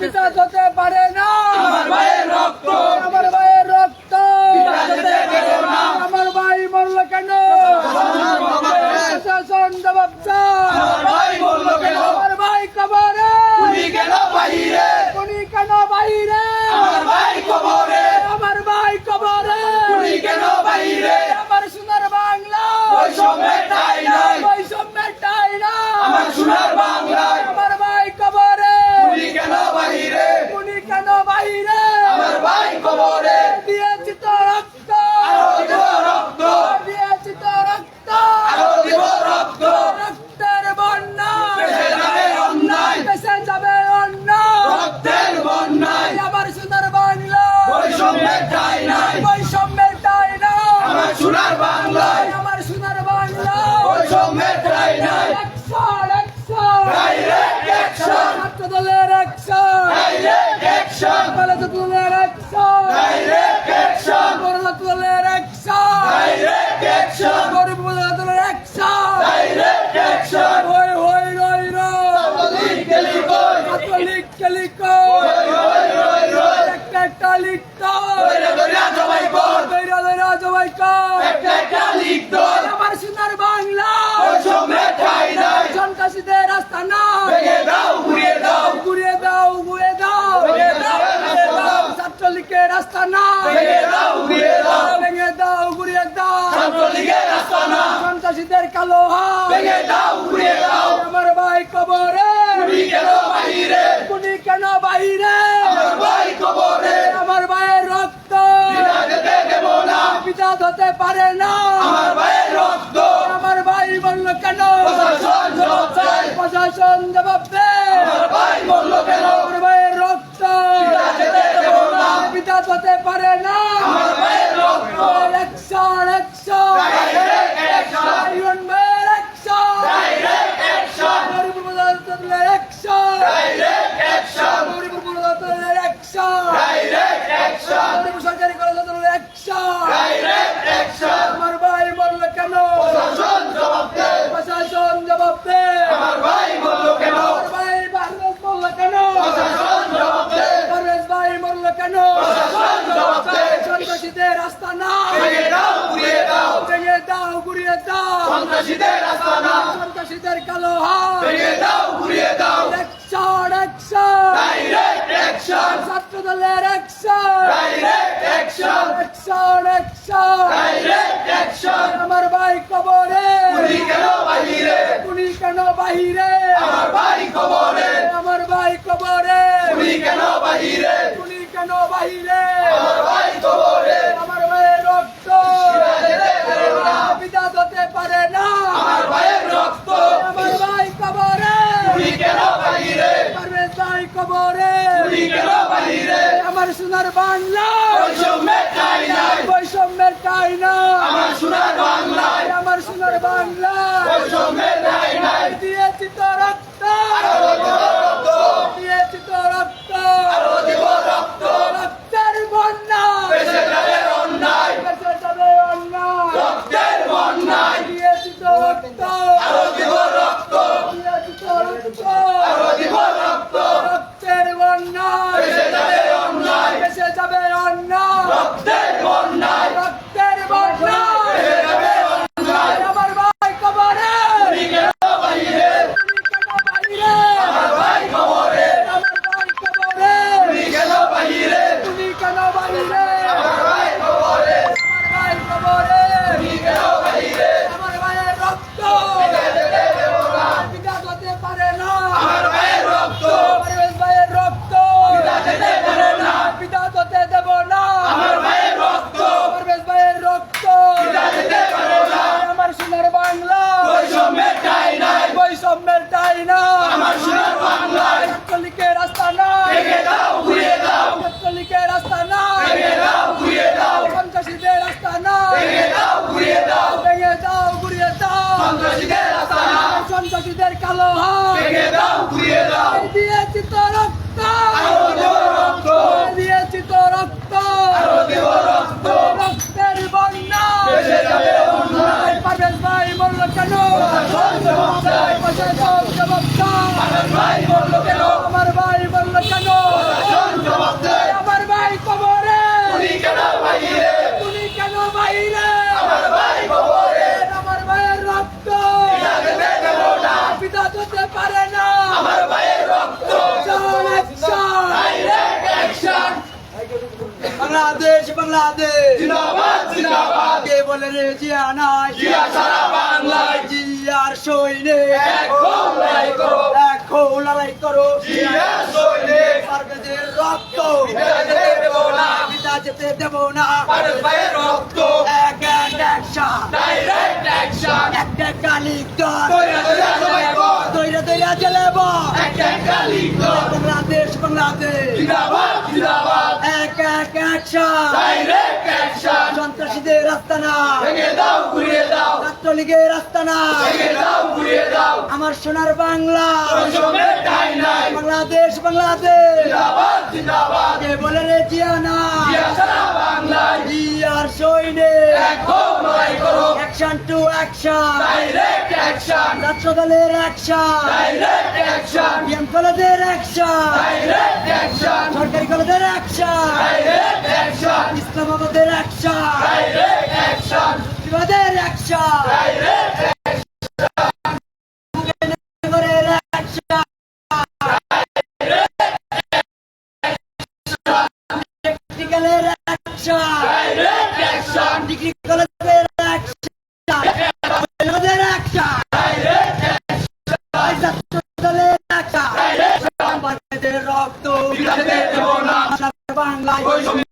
পিতাজ হতে পারে না। আমার ভাইয়ের রক্ত। আমার ভাইয়ের রক্ত। পিতা যেতে। আমার ভাই মরল কেন? প্রশাসন জবাব চায়। আমার ভাই বলল কেন? আমার ভাই কবরে। উনি কেন বাহিরে উনি কেন বাইরে? আমার ভাই কবরে। আমার ভাই কবরে। উনি কেন বাহিরে আমার সোনার বাংলা বৈষম্যের ঠাঁই নাই। বৈষম্যের ঠাঁই নাই। আমার সোনার বাংলায় আমার ভাই কবরে উনি কেন বাহিরে উনি কেন বাইরে আমার ভাই কবরে দিয়েছি তো রক্ত আরও দিব রক্ত দিয়েছি তো রক্ত আরও দিব রক্ত রক্তের বন্যা বেঁচে যাবে অন্যায় বেঁচে যাবে অন্য রক্তের বন্যায় আমার সোনার বাংলা ঠাঁই নাই। বৈষম্যের ঠাঁই নাই। আমার সোনার বাংলায়। আমার সোনার বাংলা বৈষম্যের ঠাঁই নাই। ডাইরেক্ট অ্যাকশন ছাত্র দলের একশন ডাইরেক্ট অ্যাকশন কলেজ দলের একশন ডাইরেক্ট অ্যাকশন বড় দলের একশন ডাইরেক্ট অ্যাকশন গরিব দলের একশন ডাইরেক্ট অ্যাকশন হই হই রই রই। কলিক কেলিকই কাতলিক কেলিকো রই রই রই রই একটা একটা লিখতো কইরা কইরা জবাই কর দৈরা দৈরা জবাই কর একটা একটা লিখ দর আমার সোনার বাংলা বৈষম্যের ঠাঁই নাই সন্ত্রাসীদের রাস্তা না ভেঙে দাও ঘুরিয়ে দাও ঘুরিয়ে দাও ঘুরিয়ে দাও ভেঙে দাও, ভেঙে দাও। ছাত্রলীগের রাস্তা না ভেঙে দাও ঘুরিয়ে দাও ভেঙে দাও ঘুরিয়ে দাও ছাত্রলীগের রাস্তা না সন্ত্রাসীদের কালো হাত ভেঙে দাও ঘুরিয়ে দাও। আমার ভাই কবরে। উনি কেন বাহিরে? কুনি কেন বাইরে আমার ভাই কবরে। আমার ভাইয়ের রক্ত। পিতা যেতে দেব না। পিতা হতে পারে না। আমার ভাইয়ের রক্ত। আমার ভাই বলল কেন? প্রশাসন জবাব চাই প্রশাসন জবাব দে দাও সন্ত্রাসীদের রাস্তা না সন্ত্রাসীদের কালো হাত। ভেঙে দাও ঘুরিয়ে দাও। একশন একশন ডাইরেক্ট অ্যাকশন ছাত্র দলের action direct action action action direct action আমার ভাই কবরে। উনি কেন বাহিরে? উনি কেন বাহিরে? আমার ভাই কবরে। আমার ভাই কবরে। উনি কেন বাহিরে? উনি কেন বাহিরে? আমার সোনার বাংলা। বৈষম্যের ঠাঁই নাই। বৈষম্যের না আমার সোনার বাংলায় বিরোধীদের কালো হাত দাও দিয়েছি তো রক্ত। রক্ত। দিয়েছি তো রক্ত। আরও রক্ত বাংলাদেশ জিন্দাবাদ জিন্দাবাদ। কে বলে রে জিয়া নাই জিয়া সারা বাংলায়। জিয়ার হও লড়াই করো। হও লড়াই করো। জিয়া পারভেজের রক্ত। যেতে দেব না। পিতা যেতে দেব না। ভাইয়ের রক্ত। এক এক অ্যাকশন ডাইরেক্ট অ্যাকশন একটা কালিক দল তৈরা তৈরা সবাই কর। দৈরা দৈরা জেলেব একটা কালি কর। বাংলাদেশ বাংলাদেশ। জিন্দাবাদ। এক অ্যাকশন ডাইরেক্ট অ্যাকশন সন্ত্রাসীদের রাস্তা না! ভেঙে দাও ঘুরিয়ে দাও! ছাত্রলীগের রাস্তা না! ভেঙে দাও ঘুরিয়ে দাও! আমার সোনার বাংলা! ঠাঁই নাই! বাংলাদেশ বাংলাদেশ! জিন্দাবাদ জিন্দাবাদ! কে বলে রে জিয়া সারা জিয়ার হও করো! Action to action direct action ছাত্র দলের অ্যাকশন ডাইরেক্ট অ্যাকশন বিএম কলেজের অ্যাকশন ডাইরেক্ট অ্যাকশন সরকারি কলেজের অ্যাকশন ডাইরেক্ট অ্যাকশন ইসলামাবাদের অ্যাকশন ডাইরেক্ট অ্যাকশন মুক্তিবাদের অ্যাকশন ডাইরেক্ট অ্যাকশন